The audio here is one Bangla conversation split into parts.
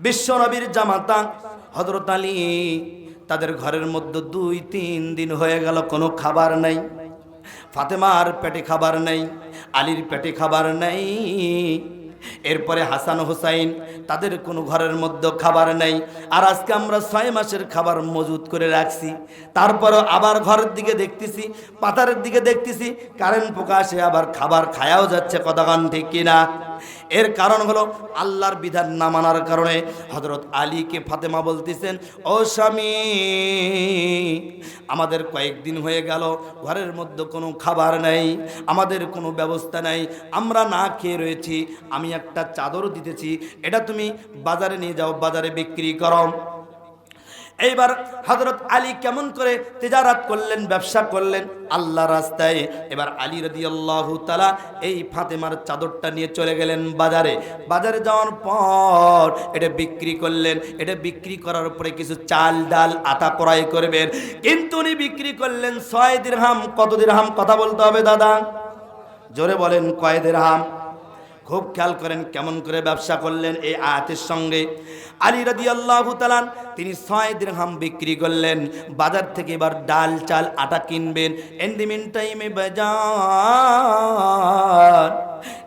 বিশ্বনবীর জামাতা হজরত আলী, তাদের ঘরের মধ্যে দুই, তিন দিন হয়ে গেল, কোনো খাবার নাই। ফাতেমার পেটে খাবার নেই, আলীর পেটে খাবার নেই। এরপরে হাসান হুসাইন, তাদের কোনো ঘরের মধ্যে খাবার নেই। আর আজকে আমরা ছয় মাসের খাবার মজুত করে রাখছি। তারপরও আবার ঘরের দিকে দেখতেছি, পাতারের দিকে দেখতেছি, কারেন্ট প্রকাশে আবার খাবার খায়াও যাচ্ছে কতক্ষণ ঠিক কিনা? এর কারণ হলো আল্লাহর বিধান না মানার কারণে হজরত আলীকে ফাতেমা বলতেছেন, ও স্বামী, আমাদের কয়েকদিন হয়ে গেল, ঘরের মধ্যে কোনো খাবার নাই, আমাদের কোনো ব্যবস্থা নাই, আমরা না খেয়ে রয়েছি, আমি একটা চাদর দিতেছি, এটা তুমি বাজারে নিয়ে যাও, বাজারে বিক্রি করো। এইবার হজরত আলী কেমন করে তেজারাত করলেন, ব্যবসা করলেন? আল্লাহ রাস্তায়। এবার আলী রদি আল্লাহ তালা এই ফাতেমার চাদরটা নিয়ে চলে গেলেন বাজারে। বাজারে যাওয়ার পর এটা বিক্রি করলেন। এটা বিক্রি করার পরে কিছু চাল, ডাল, আটা ক্রয় করবেন। কিন্তু উনি বিক্রি করলেন ছয় দিরহাম। কত দিরহাম? কথা বলতে হবে দাদা। জোরে বলেন, কয় দিরহাম? খুব খেয়াল করেন কেমন করে ব্যবসা করলেন এই আয়াতের সঙ্গে। আলী রাদি আল্লাহ তালান তিনি ছয় দিরহাম বিক্রি করলেন। বাজার থেকে এবার ডাল, চাল, আটা কিনবেন। এন্ডিমিন টাইমে বাজার।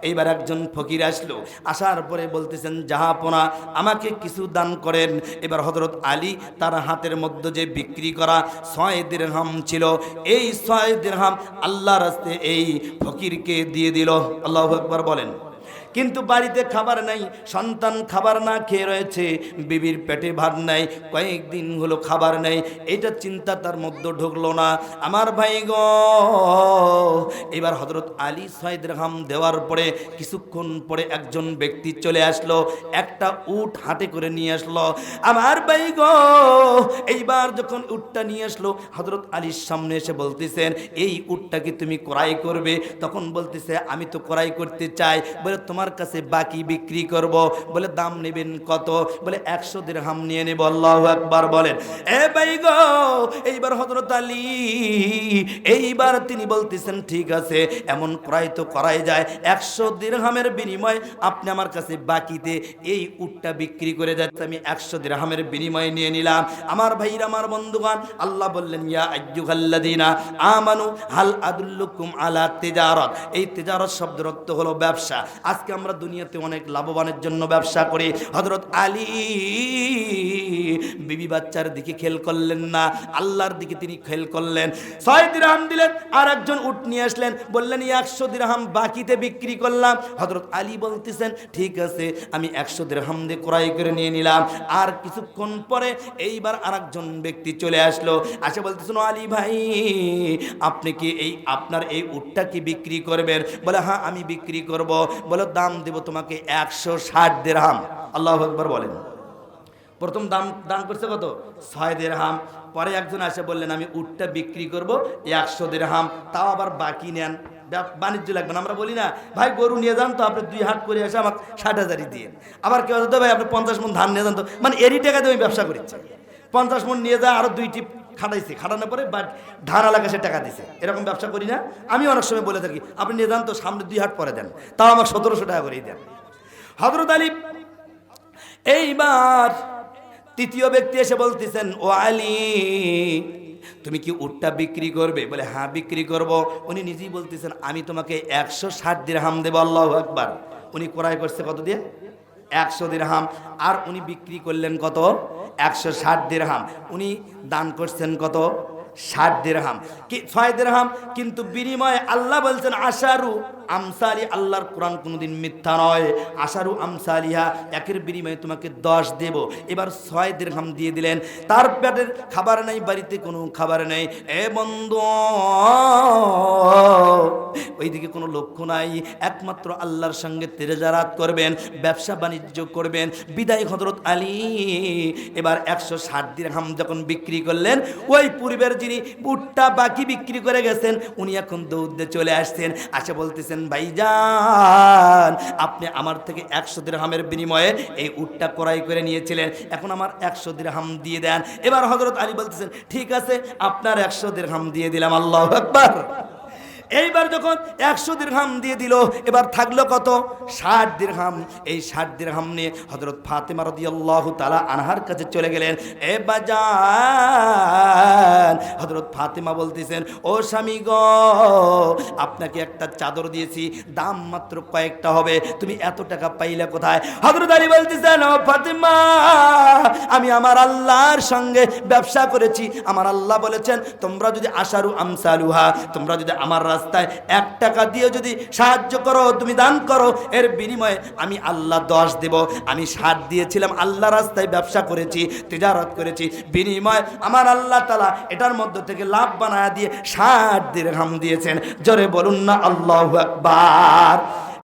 এইবার একজন ফকির আসলো। আসার পরে বলতেছেন জাহাপনা আমাকে কিছু দান করেন। এবার হজরত আলী তার হাতের মধ্যে যে বিক্রি করা ছয় দিরহাম ছিল, এই ছয় দিরহাম আল্লাহ রাস্তে এই ফকিরকে দিয়ে দিল। আল্লাহ একবার বলেন। কিন্তু বাড়িতে খাবার নাই, সন্তান খাবার না খেয়ে রয়েছে, বিবির পেটে ভাত নাই, কয়েকদিন হলো খাবার নেই এটা চিন্তা তার মধ্যে ঢুকলো না। আমার ভাই গো, এবার হজরত আলী সাইদ রাহাম দেওয়ার পরে কিছুক্ষণ পরে একজন ব্যক্তি চলে আসলো, একটা উট হাতে করে নিয়ে আসলো। আমার ভাই গো, এইবার যখন উটটা নিয়ে আসলো হজরত আলীর সামনে এসে বলতেছেন, এই উটটাকে তুমি ক্রয় করবে? তখন বলতেছে, আমি তো ক্রয় করতে চাই। বলে, তোমার কাছে বাকি বিক্রি করব। বলে দাম নেবেন কত? বলে একশো হাম নিয়ে নেব, আল্লাহ একবার বলেন। এ ভাই গো, এইবার হজরত আলী, এইবার তিনি বলতেছেন, ঠিক আছে, এমন ক্রয় তো করাই যায়। একশো দিরহামের বিনিময় আপনি আমার কাছে বাকিতে এই উটটা বিক্রি করে যাচ্ছে, আমি একশো দিরহামের বিনিময়ে নিয়ে নিলাম। আমার ভাইরা, আমার বন্ধুগণ, আল্লাহ বললেন, ইয়া আজ্জুকাল্লাদিনা আমানু, হাল আদুল্লুকুম আলা তেজারত। এই তেজারত শব্দের অর্থ হলো ব্যবসা। আজকে আমরা দুনিয়াতে অনেক লাভবানের জন্য ব্যবসা করি। হজরত আলী বিবি বাচ্চার দিকে খেল করলেন না, আল্লাহর দিকে তিনি খেল করলেন। ছয় দিরহাম দিলেন আর একজন উট নিয়ে আসলেন, বললেন একশো দিরহাম বাকিতে বিক্রি করলাম। হজরত আলী বলতেছেন, ঠিক আছে, আমি একশো দিরহাম দিয়ে ক্রয় করে নিয়ে নিলাম। আর কিছুক্ষণ পরে এইবার আর একজন ব্যক্তি চলে আসলো। আসে বলতেছেন আলী ভাই, আপনি কি এই আপনার এই উটটা কি বিক্রি করবেন? বলে হ্যাঁ আমি বিক্রি করব। বলে দাম দেব তোমাকে একশো ষাট দেড়হাম। আল্লাহ একবার বলেন। প্রথম দাম দাম করছে কত? ছয় দেড়হাম। পরে একজন আসে বললেন, আমি উটটা বিক্রি করব একশো দেড়হাম। তাও আবার বাকি নেন। বাণিজ্য লাগবে না। আমরা বলি, না, ভাই, গরু নিয়ে যান তো, আপনি দুই হাট করে এসে আমাকে ষাট হাজারই দিয়ে আবার কেউ ভাই, আপনি পঞ্চাশ মন ধান নিয়ে যান তো। মানে এরই টাকা দিয়ে আমি ব্যবসা করেছি পঞ্চাশ মন নিয়ে যা আরও দুইটি খাটাইছে। খাটানোর পরে বা ধান এলাকা সে টাকা দিছে। এরকম ব্যবসা করি না। আমি অনেক সময় বলে থাকি, আপনি নিয়ে যান তো, সামনে দুই হাট পরে দেন। তাও আমার সতেরোশো টাকা করেই দেন। হজরত আলী এইবার তৃতীয় ব্যক্তি এসে বলতেছেন, ও আলী, তুমি কি উটটা বিক্রি করবে? বলে হ্যাঁ বিক্রি করব। উনি নিজেই বলতেছেন, আমি তোমাকে একশো ষাট দিরহাম দেবো, আল্লাহ একবার উনি ক্রয় করছে কত দিয়ে? একশো দিরহাম। আর উনি বিক্রি করলেন কত? একশো ষাট দিরহাম। উনি দান করছেন কত? ষাট দিরহাম। কি, ছয় দিরহাম? কিন্তু বিনিময়ে আল্লাহ বলছেন, আশারু আমসালি আল্লাহর কোরআন কোনোদিন মিথ্যা নয়। আশারু আমসালিহা, একের বিনিময়ে তোমাকে দশ দেব। এবার ছয় দিরহাম দিয়ে দিলেন। তার পেটের খাবার নেই, বাড়িতে কোনো খাবার নেই। এ বন্ধু, ওইদিকে কোনো লক্ষ্য নাই। একমাত্র আল্লাহর সঙ্গে তেরেজারাত করবেন, ব্যবসা বাণিজ্য করবেন। বিদায় হজরত আলী। এবার একশো ষাট দিরহাম যখন বিক্রি করলেন, ওই পূর্বের যিনি বুটটা বাকি বিক্রি করে গেছেন, উনি এখন দৌড়ে চলে আসছেন। আসে বলতেছেন, ভাইজান, আপনি আমার থেকে একশো দিরহামের বিনিময়ে এই উটটা ক্রয় করে নিয়েছিলেন। এখন আমার একশো দিরহাম দিয়ে দেন। এবার হজরত আলী বলতেছেন, ঠিক আছে, আপনার একশো দিরহাম দিয়ে দিলাম, আল্লাহ একবার এইবার যখন একশো দীর্ঘাম দিয়ে দিল, এবার থাকল কত? ষাট দীর্ঘাম এই ষাট দীর্ঘাম নিয়ে হজরত ফাতেমা রদিয়াল্লাহ তালা আনহার কাছে চলে গেলেন। এ বাজান হজরত ফাতেমা বলতেছেন, ও স্বামী গ, আপনাকে একটা চাদর দিয়েছি, দাম মাত্র কয়েকটা হবে, তুমি এত টাকা পাইলে কোথায়? হজরত আলী বলতেছেন, ও ফাতেমা, আমি আমার আল্লাহর সঙ্গে ব্যবসা করেছি, আমার আল্লাহ বলেছেন, তোমরা যদি আশারু আমসালুহা, তোমরা যদি আমার রাস্তায় এক টাকা দিয়ে যদি সাহায্য করো, তুমি দান করো, এর বিনিময়ে আমি আল্লাহ দশ দেব। আমি ষাট দিয়েছিলাম, আল্লাহ রাস্তায় ব্যবসা করেছি, তেজারত করেছি। বিনিময় আমার আল্লাহ তালা এটার মধ্যে থেকে লাভ বানায় দিয়ে ষাট দিরহাম দিয়েছেন। জোরে বলুন না, আল্লাহ আকবার।